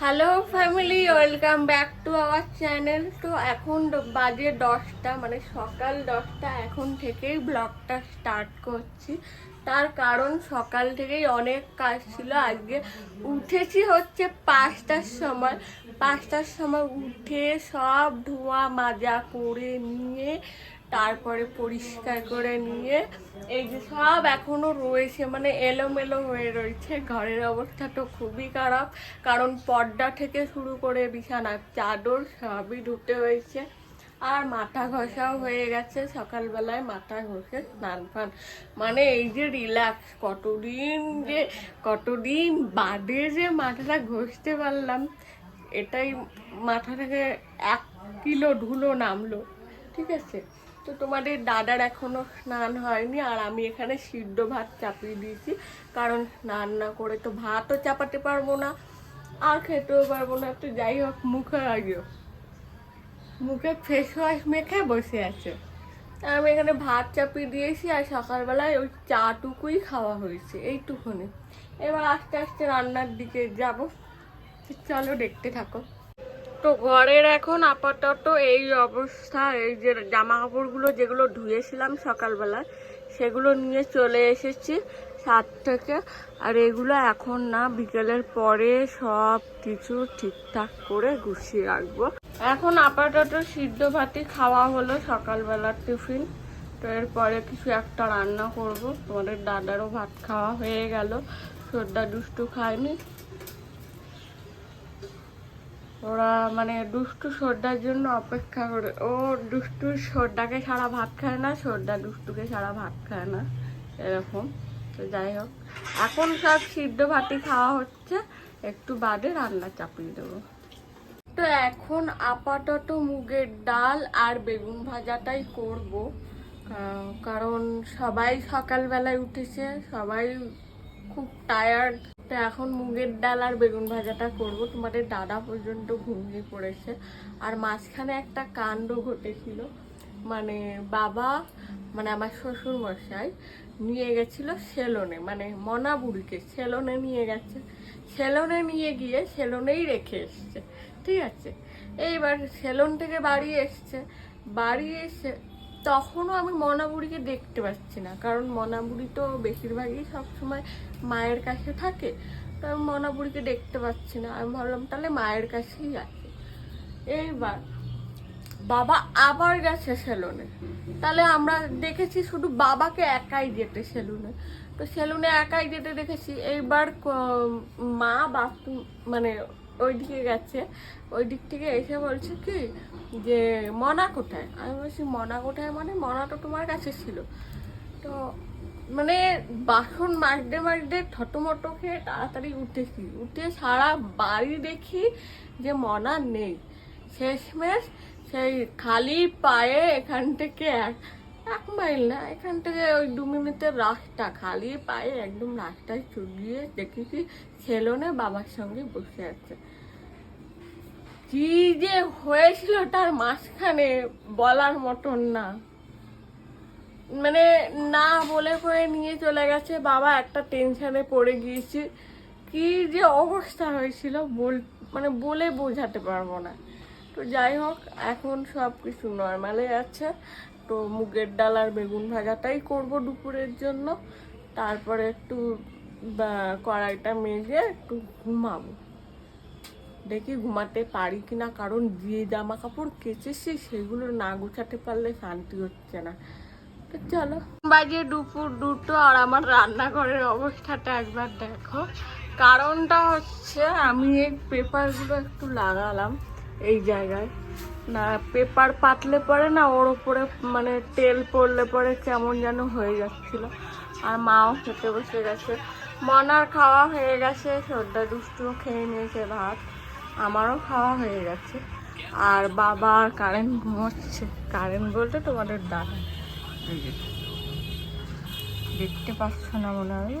Hello family welcome back to our channel তো এখন বাজে দশটা মানে সকাল দশটা, এখন থেকেই ব্লগটা স্টার্ট করছি। তার কারণ সকাল থেকেই অনেক কাজ ছিল। আজকে উঠেছি হচ্ছে পাঁচটার সময়। পাঁচটার সময় উঠে সব ধোয়া মাজা করে নিয়ে তারপরে পরিষ্কার করে নিয়ে, এই যে সব এখনও রয়েছে মানে এলোমেলো হয়ে রয়েছে। ঘরের অবস্থা তো খুবই খারাপ, কারণ পর্দা থেকে শুরু করে বিছানার চাদর সবই ধুতে হয়েছে। আর মাথা ঘষাও হয়ে গেছে, সকালবেলায় মাথা ঘষে স্নান ফান। মানে এই যে রিল্যাক্স কতদিন যে, কতদিন বাদে যে মাথাটা ঘষতে পারলাম, এটাই মাথা থেকে এক কিলো ধুলো নামলো, ঠিক আছে? তো তোমাদের দাদার এখনও স্নান হয়নি, আর আমি এখানে সিদ্ধ ভাত চাপিয়ে দিয়েছি। কারণ স্নান না করে তো ভাতও চাপাতে পারব না, আর খেতেও পারব না। তো যাই হোক, মুখে আগে। মুখে ফেস ওয়াশ মেখে বসে আছে। আমি এখানে ভাত চাপিয়ে দিয়েছি, আর সকালবেলায় ওই চাটুকুই খাওয়া হয়েছে, এইটুকুনি। এবার আস্তে আস্তে রান্নার দিকে যাব। চলো দেখতে থাকো। তো ঘরের এখন আপাতত এই অবস্থা, এই যে জামা কাপড়গুলো যেগুলো ধুয়েছিলাম সকালবেলা সেগুলো নিয়ে চলে এসেছি সাত থেকে। আর এগুলো এখন না বিকেলের পরে সব কিছু ঠিকঠাক করে গুছিয়ে রাখব। এখন আপাতত সিদ্ধ ভাতই খাওয়া হলো সকালবেলার টিফিন। তো এরপরে কিছু একটা রান্না করব। তোমাদের দাদারও ভাত খাওয়া হয়ে গেল। সর্দা দুষ্টু খায়নি। ওরা মানে দুষ্টু সর্দার জন্য অপেক্ষা করে। ও দুষ্টু সর্দাকে সারা ভাত খায় না, সর্দা দুষ্টুকে সারা ভাত খায় না, এরকম। তো যাই হোক, এখন সব সিদ্ধ ভাতই খাওয়া হচ্ছে। একটু বাদে রান্না চাপিয়ে দেবো। তো এখন আপাতত মুগের ডাল আর বেগুন ভাজাটাই করব। কারণ সবাই সকালবেলায় উঠেছে, সবাই খুব টায়ার্ড তো এখন মুগের ডাল আর বেগুন ভাজাটা করব। তোমাদের দাদা পর্যন্ত ঘুমিয়ে পড়েছে। আর মাঝখানে একটা কাণ্ড ঘটেছিল। মানে বাবা মানে আমার শ্বশুর মশাই নিয়ে গেছিল সেলনে। মানে মনাবুড়িকে সেলনে নিয়ে গেছে। সেলনে নিয়ে গিয়ে সেলনেই রেখে এসছে। ঠিক আছে? এইবার সেলন থেকে বাড়ি এসছে। বাড়ি এসে তখনও আমি মনাবুড়িকে দেখতে পাচ্ছি না। কারণ মনাবুড়ি তো বেশিরভাগই সবসময় মায়ের কাছে থাকে। তো আমি মনাবুড়িকে দেখতে পাচ্ছি না। আমি ভাবলাম, তাহলে মায়ের কাছেই আছে। এইবার বাবা আবার গেছে সেলুনে। তাহলে আমরা দেখেছি শুধু বাবাকে একাই যেতে সেলুনে। তো সেলুনে একাই যেতে দেখেছি। এইবার মা বাথরুম মানে ওইদিকে গেছে। ওই দিক থেকে এসে বলছে কি যে, মনা কোথায়? আমি বলছি, মনা কোথায় মানে? মনা তো তোমার কাছে ছিল। তো মানে বাসন মাজতে মাজতে থটোমটো খেয়ে তাড়াতাড়ি উঠেছি উঠে সারা বাড়ি দেখি যে মনা নেই। শেষমেশ সেই খালি পায়ে এখান থেকে এক মাইল না, এখান থেকে ওই দু মিনিটের রাস্তা, খালি পায়ে একদম রাস্তায় চুগিয়ে দেখেছি ছেলনে বাবার সঙ্গে বসে আছে। কি যে হয়েছিল তার মাঝখানে বলার মতন না। মানে না বলে করে নিয়ে চলে গেছে, বাবা একটা টেনশনে পড়ে গিয়েছে। কি যে অবস্থা হয়েছিল বল মানে বলে বোঝাতে পারব না। তো যাই হোক, এখন সব কিছু নর্মালে আছে। তো মুগের ডাল আর বেগুন ভাজাটাই করব দুপুরের জন্য। তারপরে একটু কড়াইটা মেজে একটু ঘুমাবো। দেখি ঘুমাতে পারি কিনা, কারণ যে জামা কাপড় কেচেছি সেগুলো না গুছাতে পারলে শান্তি হচ্ছে না। চলো। বাজে দুপুর দুটো আর আমার রান্নাঘরের অবস্থাটা একবার দেখো। কারণটা হচ্ছে আমি এই পেপারগুলো একটু লাগালাম এই জায়গায়। না, পেপার পাতলে পরে না, ওর উপরে মানে তেল পড়লে পরে কেমন যেন হয়ে যাচ্ছিল। আর মাও খেতে বসে গেছে। মনার খাওয়া হয়ে গেছে, সর্দা দুষ্টুও খেয়ে নিয়েছে ভাত। আমারও খাওয়া হয়ে গেছে। আর বাবা আর কারেন্ট ঘুমোচ্ছে। কারেন্ট বলতে তোমাদের দাদা। দেখতে পাচ্ছ না মনে হয়।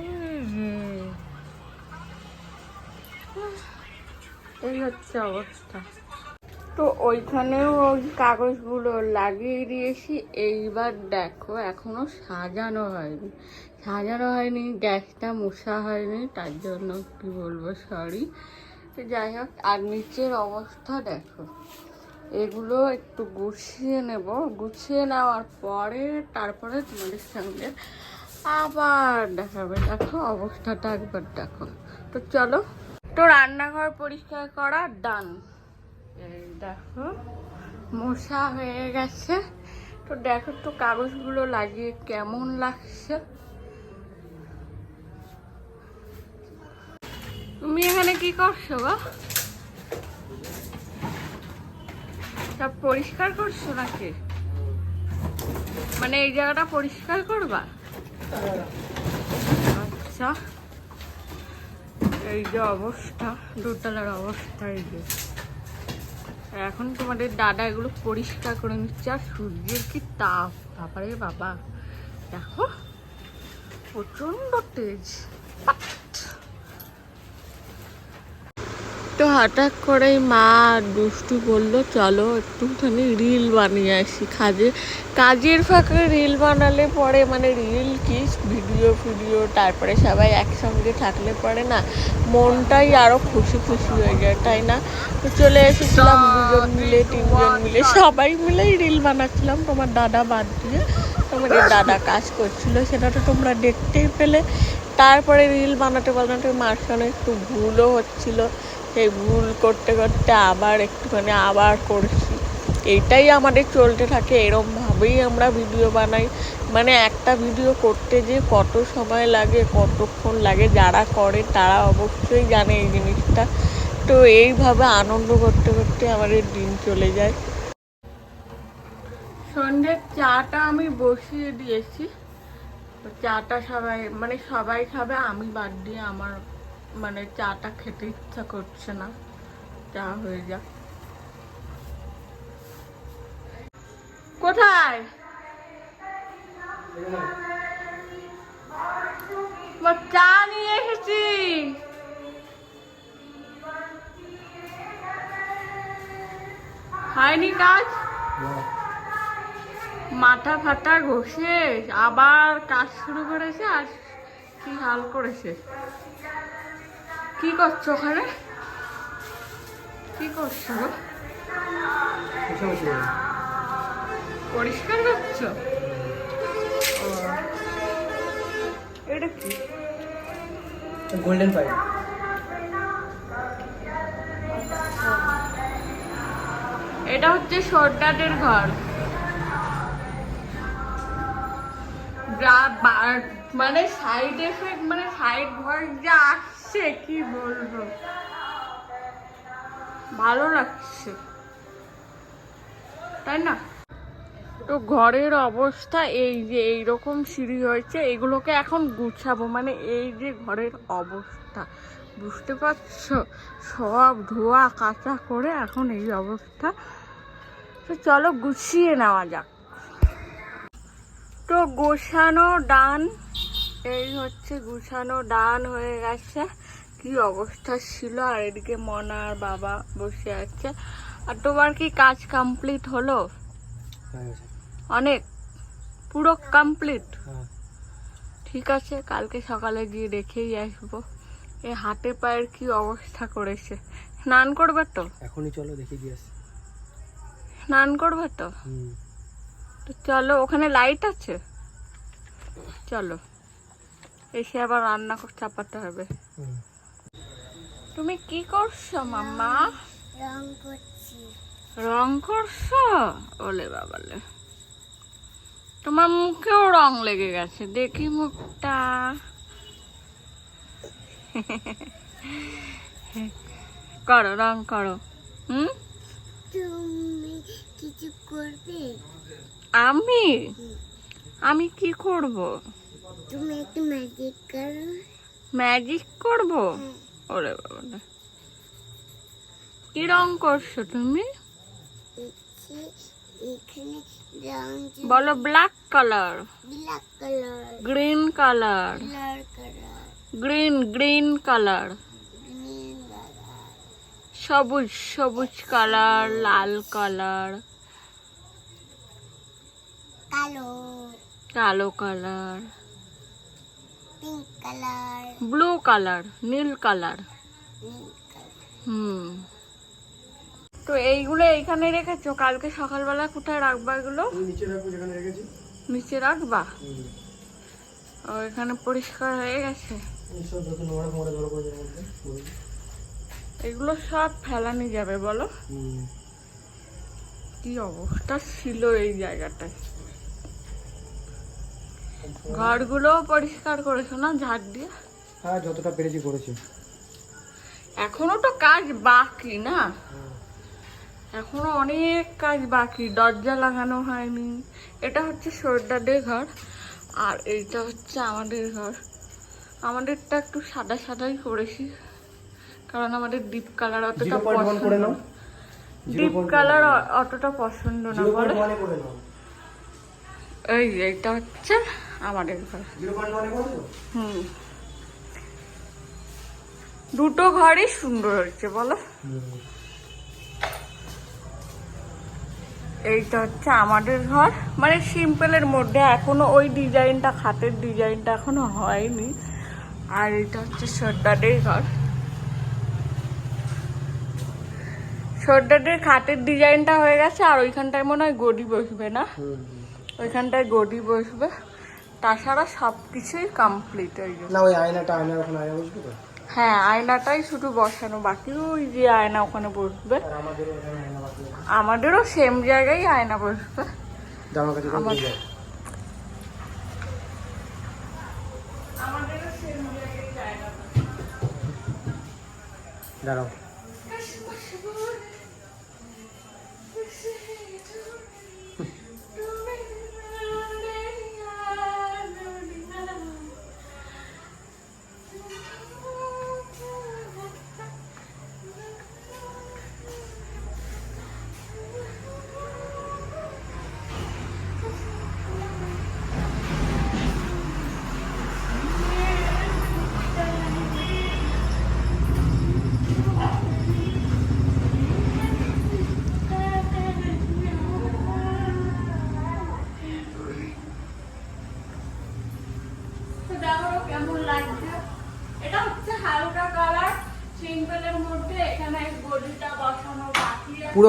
এই হচ্ছে অবস্থা। তো ওইখানেও ওই কাগজগুলো লাগিয়ে দিয়েছি। এইবার দেখো, এখনও সাজানো হয়নি। সাজানো হয়নি, গ্যাসটা মোছা হয়নি, তার জন্য কি বলব সরি তো যাই হোক, আর নিচের অবস্থা দেখো। এগুলো একটু গুছিয়ে নেব। গুছিয়ে নেওয়ার পরে তারপরে তোমাদের সঙ্গে আবার দেখাবে। দেখো, অবস্থাটা একবার দেখো। তো চলো, তো রান্নাঘর পরিষ্কার করা ডান দেখো, মশা হয়ে গেছে। তো দেখো তো কাগজগুলো লাগিয়ে কেমন লাগছে। তুমি এখানে কি করছ গো? সব পরিষ্কার করছ নাকি? মানে এই জায়গাটা পরিষ্কার করবা? আচ্ছা। এই যে অবস্থা, দোতলার অবস্থা এই যে। এখন তোমাদের দাদা এগুলো পরিষ্কার করে নিচ্ছে, আর সূর্যের কি তাপ। বাবারে বাবা। দেখো প্রচণ্ড তেজ। তো হঠাৎ করেই মা দুষ্টু বলল, চলো একটুখানি রিল বানিয়ে আসি কাজে। কাজের ফাঁকে রিল বানালে পরে মানে রিল কি, ভিডিও ফিডিও, তারপরে সবাই একসঙ্গে থাকলে পরে না মনটাই আরও খুশি খুশি হয়ে যায়, তাই না? তো চলে এসেছিলাম দুজন মিলে, তিনজন মিলে, সবাই মিলেই রিল বানাচ্ছিলাম। তোমার দাদা বাদ দিয়ে তোমাদের দাদা কাজ করছিল, সেটা তো তোমরা দেখতেই পেলে। তারপরে রিল বানাতে বানাতে মাঝখানে একটু ভুলও হচ্ছিল। সেই ভুল করতে করতে আবার একটুখানি আবার করছি। এটাই আমাদের চলতে থাকে, এরমভাবেই আমরা ভিডিও বানাই। মানে একটা ভিডিও করতে যে কত সময় লাগে, কতক্ষণ লাগে, যারা করে তারা অবশ্যই জানে এই জিনিসটা। তো এইভাবে আনন্দ করতে করতে আমাদের দিন চলে যায়। সন্ধ্যের চাটা আমি বসিয়ে দিয়েছি। চাটা সবাই মানে সবাই খাবে, আমি বাদ দিয়ে আমার মানে চাটা খেতে ইচ্ছা করছে না। চা হয়ে যাক। কোথায়? চা নিয়ে এসেছি। হয়নি কাজ? মাথা ফাটা ঘষে আবার কাজ শুরু করেছে আর কি হাল করেছে? কি করছ ওখানে? কি করছ পরিষ্কার করছ? এটা কি? গোল্ডেন পাইপ এটা হচ্ছে সর্দারের ঘর। মানে সাইড এফেক্ট মানে সাইড ঘর যা আসছে কি বলব? ভালো লাগছে। তাই না? তো ঘরের অবস্থা এই যে এইরকম সিঁড়ি হয়েছে, এগুলোকে এখন গুছাবো। মানে এই যে ঘরের অবস্থা, বুঝতে পারছ? সব ধোয়া কাঁচা করে এখন এই অবস্থা। তো চলো গুছিয়ে নেওয়া যাক। তো গোছানো, ডান। এই হচ্ছে গুছানো ডান হয়ে গেছে। কি অবস্থা ছিল? আর এদিকে মনা আর বাবা বসে আছে। আর তোমার কি কাজ কমপ্লিট হলো? অনেক? পুরো কমপ্লিট ঠিক আছে কালকে সকালে গিয়ে দেখেই আসব। এই হাতে পায়ের কি অবস্থা করেছে? স্নান করবে তো? এখনই চলো দেখে দিয়ে আসি। স্নান করবে তো? তো চলো ওখানে লাইট আছে? চলো। এসে আবার রান্না করে চাপাতে হবে। তুমি কি করছ মাম্মা? রং করছি। রং করছ? ওলে বাবালে। তোমার মুখেও রং লেগে গেছে দেখি মুখটা। করো রং করো। হুম? তুমি কিছু করবে? আমি? আমি কি করব? তুমি একটু ম্যাজিক করো। ম্যাজিক করব? ওরে বাবা। কি রং করছ তুমি? বলো black colour black colour green colour green green colour green colour সবুজ সবুজ কালার লাল কালার কালো। কালো colour pink colour blue colour নীল কালার হুম। তো এইগুলো এইখানে রেখেছো? কালকে সকালবেলা কোথায় রাখবা এগুলো? নিচে রাখব যেখানে রেখেছি। নিচে রাখবা? ও এখানে পরিষ্কার হয়ে গেছে। এগুলো সব ফেলানি যাবে বলো। কি অবস্থা ছিল এই জায়গাটায়? ঘরগুলো পরিষ্কার করেছ না ঝাড় দিয়ে? হ্যাঁ যতটা পেরেছি করেছি। এখনও তো কাজ বাকি না? এখনও অনেক কাজ বাকি দরজা লাগানো হয়নি। এটা হচ্ছে সর্দাদের ঘর আর এইটা হচ্ছে আমাদের ঘর। আমাদেরটা একটু সাদা সাদাই করেছি কারণ আমাদের ডিপ কালার অতটা পছন্দ ডিপ কালার অতটা পছন্দ না বলে। এই এইটা হচ্ছে আমাদের ঘর। হুম। দুটো ঘরই সুন্দর হয়েছে বলো। এইটা হচ্ছে আমাদের ঘর। মানে সিম্পলের মধ্যে এখনও ওই ডিজাইনটা খাতের ডিজাইনটা এখনও হয়নি। আর এটা হচ্ছে সর্দারের ঘর। সর্দারের খাটের ডিজাইনটা হয়ে গেছে আর ওইখানটায় মনে হয় গদি বসবে না? ওইখানটায় গদি বসবে। তাছাড়া সব কিছুই কমপ্লিট হয়ে যাবে না ওই আয়নাটা আয়নার ওখানে আয়না বসবে তো? হ্যাঁ আয়নাটাই শুধু বসানো বাকি ওই যে আয়না ওখানে বসবে। আমাদেরও সেম জায়গায় আয়না বসবে। জামা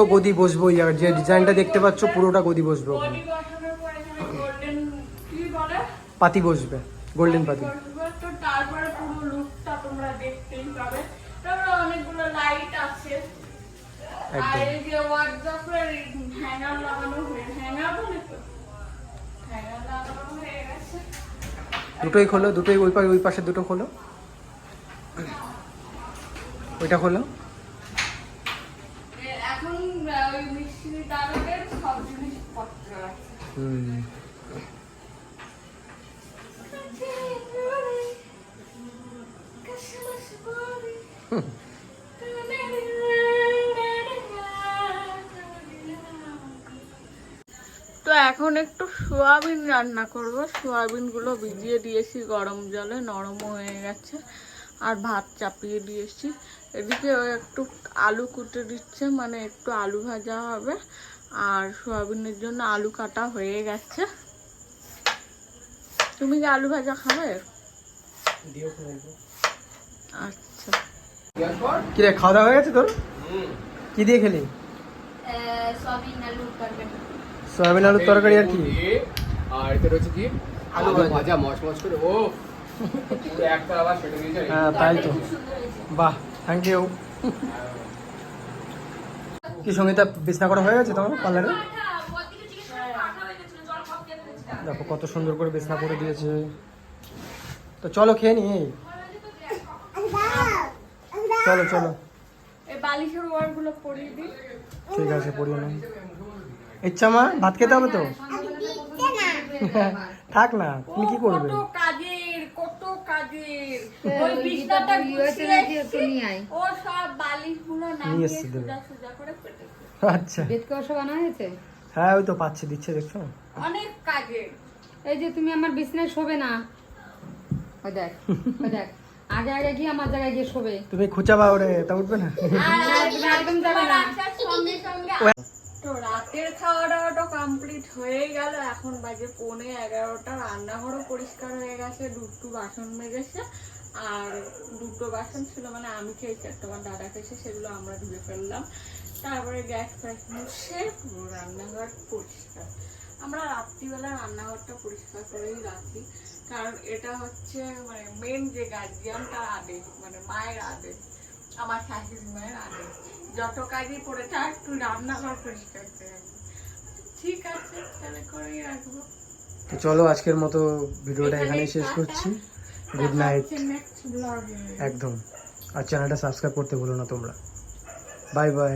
পুরো গদি বসবো যে ডিজাইনটা দেখতে পাচ্ছ, পুরোটা গদি বসবে ওখানে। পাতি বসবে গোল্ডেন পাতি। দুটোই খোলো, দুটোই ওই পাশে ওই পাশে দুটো খোলো। ওইটা খোলো এ- এখন আহ, ওই মিস্ত্রি দাদাদের সব জিনিসপত্র আছে হুম তো এখন একটু সোয়াবিন রান্না করব। সোয়াবিনগুলো ভিজিয়ে দিয়েছি গরম জলে, নরম হয়ে গেছে, আর ভাত চাপিয়ে দিয়েছি। এদিকে একটু আলু কুটে দিচ্ছে মানে একটু আলু ভাজা হবে। আর সোয়াবিনের জন্য আলু কাটা হয়ে গেছে। তুমি কি আলু ভাজা খাবে? আচ্ছা। কি রে খাওয়া দাওয়া হয়ে গেছে তোর? কি দিয়ে খেলি? সয়াবিন আলু তরকারি। সয়াবিন আলুর তরকারি আর কি? আর এটা রয়েছে কি? আলু ভাজা। মচমচ করে। ও পুরো একটা আবার সেটা নিয়ে হ্যাঁ তাই তো। বাহ থ্যাংক ইউ কি সঙ্গীতা বিছনা করা হয়ে গেছে তোমার পার্লারে দেখো কত সুন্দর করে বিছনা করে দিয়েছে। তো চলো খেয়ে নি চলো চলো। ঠিক আছে পড়িয়ে নাও। ইচ্ছা মা ভাত খেতে হবে তো? থাক না তুমি কি করবে? কাজের ওই বিছনাটা গুছিয়ে ও সব বালিশগুলো নামিয়ে। সোজা সোজা করে পেটেছে আচ্ছা। বানা হয়েছে? হ্যাঁ ওই তো পাচ্ছি দিচ্ছে দেখছ? অনেক কাজের এই যে তুমি আমার বিছনায় শোবে না। ওই দেখ ওই দেখ। আগে আগে গিয়ে আমার জায়গায় গিয়ে শোবে। তুমি খুঁচাবা ওরে তা উঠবে না? তুমি একদম যাবে না। সঙ্গে সঙ্গে তো রাতের খাওয়া দাওয়াটা কমপ্লিট হয়ে গেল। এখন বাজে পৌনে এগারোটা। রান্নাঘরও পরিষ্কার হয়ে গেছে, দুটো বাসন মেজেছে, আর দুটো বাসন ছিল মানে আমি খেয়েছি আর তোমার দাদা খেয়েছে, সেগুলো আমরা ধুয়ে ফেললাম। তারপরে গ্যাস ফ্যাস মুছে পুরো রান্নাঘর পরিষ্কার। আমরা রাত্রিবেলা রান্নাঘরটা পরিষ্কার করেই রাখি। কারণ এটা হচ্ছে মানে মেন যে গার্জিয়ান তার আদেশ মানে মায়ের আদেশ, আমার শাশুড়ি মায়ের আদেশ। যত কাজই পড়ে থাক তুই রান্নাঘর পরিষ্কার করে ঠিক আছে তাহলে করেই রাখব। তো চলো আজকের মতো ভিডিওটা এখানেই শেষ করছি। গুড নাইট একদম। আর চ্যানেলটা সাবস্ক্রাইব করতে ভুলো না তোমরা। Bye bye